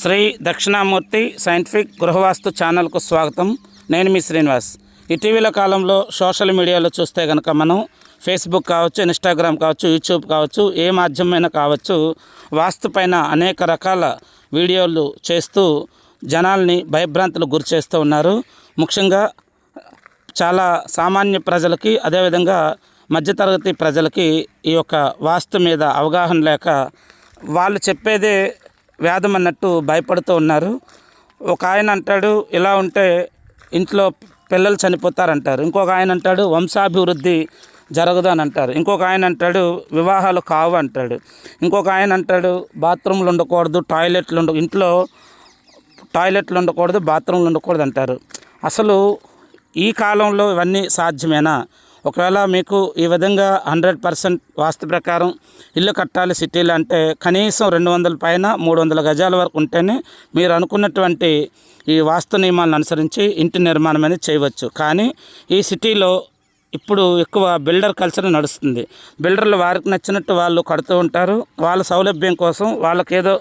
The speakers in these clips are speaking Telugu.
శ్రీ దక్షిణామూర్తి సైంటిఫిక్ గృహవాస్తు ఛానల్కు స్వాగతం. నేను మీ శ్రీనివాస్. ఇటీవల కాలంలో సోషల్ మీడియాలో చూస్తే కనుక మనం ఫేస్బుక్ కావచ్చు ఇన్స్టాగ్రామ్ కావచ్చు యూట్యూబ్ కావచ్చు ఏ మాధ్యమైనా కావచ్చు వాస్తు పైన అనేక రకాల వీడియోలు చేస్తూ జనాల్ని భయభ్రాంతులు గురి చేస్తూ ఉన్నారు. ముఖ్యంగా చాలా సామాన్య ప్రజలకి అదేవిధంగా మధ్యతరగతి ప్రజలకి ఈ యొక్క వాస్తు మీద అవగాహన లేక వాళ్ళు చెప్పేదే వేదం అన్నట్టు భయపడుతూ ఉన్నారు. ఒక ఆయన అంటాడు ఇలా ఉంటే ఇంట్లో పిల్లలు చనిపోతారంటారు. ఇంకొక ఆయన అంటాడు వంశాభివృద్ధి జరగదు అని అంటారు ఇంకొక ఆయన అంటాడు వివాహాలు కావు అంటాడు. ఇంకొక ఆయన అంటాడు బాత్రూమ్లు ఉండకూడదు టాయిలెట్లు ఉండ ఇంట్లో టాయిలెట్లు ఉండకూడదు బాత్రూమ్లు ఉండకూడదు అంటారు. అసలు ఈ కాలంలో ఇవన్నీ సాధ్యమేనా? ఒకవేళ మీకు ఈ విధంగా హండ్రెడ్ పర్సెంట్ వాస్తు ప్రకారం ఇల్లు కట్టాలి సిటీలు అంటే కనీసం రెండు వందల పైన మూడు వందల గజాల వరకు ఉంటేనే మీరు అనుకున్నటువంటి ఈ వాస్తు నియమాలను అనుసరించి ఇంటి నిర్మాణం అనేది చేయవచ్చు. కానీ ఈ సిటీలో ఇప్పుడు ఎక్కువ బిల్డర్ కల్చర్ నడుస్తుంది. బిల్డర్లు వారికి నచ్చినట్టు వాళ్ళు కడుతూ ఉంటారు. వాళ్ళ సౌలభ్యం కోసం వాళ్ళకేదో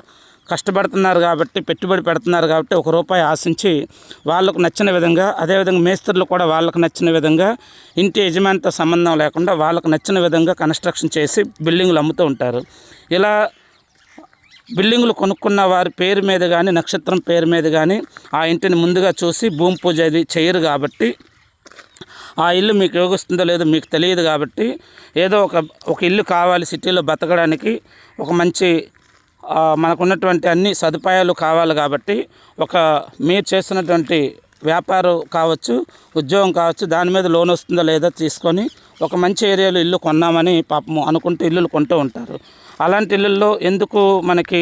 కష్టపడుతున్నారు కాబట్టి పెట్టుబడి పెడుతున్నారు కాబట్టి ఒక రూపాయి ఆశించి వాళ్ళకు నచ్చిన విధంగా అదేవిధంగా మేస్త్రులు కూడా వాళ్ళకు నచ్చిన విధంగా ఇంటి యజమానితో సంబంధం లేకుండా వాళ్ళకు నచ్చిన విధంగా కన్స్ట్రక్షన్ చేసి బిల్డింగ్లు అమ్ముతూ ఉంటారు. ఇలా బిల్డింగులు కొనుక్కున్న వారి పేరు మీద కానీ నక్షత్రం పేరు మీద కానీ ఆ ఇంటిని ముందుగా చూసి భూమి పూజ అది చేయరు కాబట్టి ఆ ఇల్లు మీకు యోగిస్తుందో లేదో మీకు తెలియదు కాబట్టి ఏదో ఒక ఒక ఇల్లు కావాలి సిటీలో బతకడానికి ఒక మంచి మనకున్నటువంటి అన్ని సదుపాయాలు కావాలి కాబట్టి ఒక మీరు చేస్తున్నటువంటి వ్యాపారం కావచ్చు ఉద్యోగం కావచ్చు దాని మీద లోన్ వస్తుందో లేదో తీసుకొని ఒక మంచి ఏరియాలో ఇల్లు కొన్నామని పాపము అనుకుంటూ ఇల్లులు కొంటూ ఉంటారు. అలాంటి ఇల్లుల్లో ఎందుకు మనకి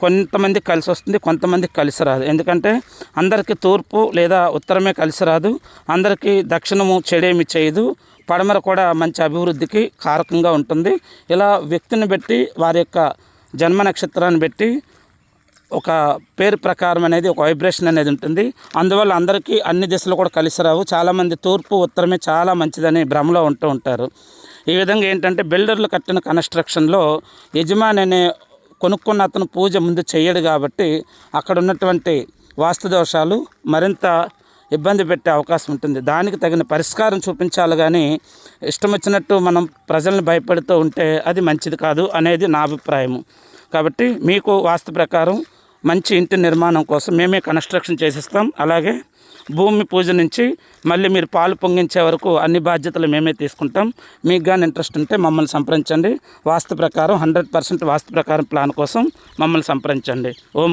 కొంతమంది కలిసి వస్తుంది కొంతమందికి కలిసి రాదు. ఎందుకంటే అందరికీ తూర్పు లేదా ఉత్తరమే కలిసి రాదు అందరికీ దక్షిణము చెడేమి చేయదు పడమర కూడా మంచి అభివృద్ధికి కారకంగా ఉంటుంది. ఇలా వ్యక్తిని బట్టి వారి యొక్క జన్మ నక్షత్రాన్ని బట్టి ఒక పేరు ప్రకారం అనేది ఒక వైబ్రేషన్ అనేది ఉంటుంది. అందువల్ల అందరికీ అన్ని దిశలు కూడా కలిసి రావు. చాలామంది తూర్పు ఉత్తరమే చాలా మంచిదని భ్రమలో ఉంటూ ఉంటారు. ఈ విధంగా ఏంటంటే బిల్డర్లు కట్టిన కన్స్ట్రక్షన్లో యజమాని అనే కొనుక్కున్న అతను పూజ ముందు చేయడు కాబట్టి అక్కడ ఉన్నటువంటి వాస్తు దోషాలు మరింత ఇబ్బంది పెట్టే అవకాశం ఉంటుంది. దానికి తగిన పరిష్కారం చూపించాలి కానీ ఇష్టం వచ్చినట్టు మనం ప్రజల్ని భయపెడుతూ ఉంటే అది మంచిది కాదు అనేది నా అభిప్రాయము. కాబట్టి మీకు వాస్తు ప్రకారం మంచి ఇంటి నిర్మాణం కోసం మేమే కన్స్ట్రక్షన్ చేసిస్తాం. అలాగే భూమి పూజ నుంచి మళ్ళీ మీరు పాలు పొంగించే వరకు అన్ని బాధ్యతలు మేమే తీసుకుంటాం. మీకు కానీ ఇంట్రెస్ట్ ఉంటే మమ్మల్ని సంప్రదించండి. వాస్తు ప్రకారం హండ్రెడ్ పర్సెంట్ వాస్తు ప్రకారం ప్లాన్ కోసం మమ్మల్ని సంప్రదించండి. ఓం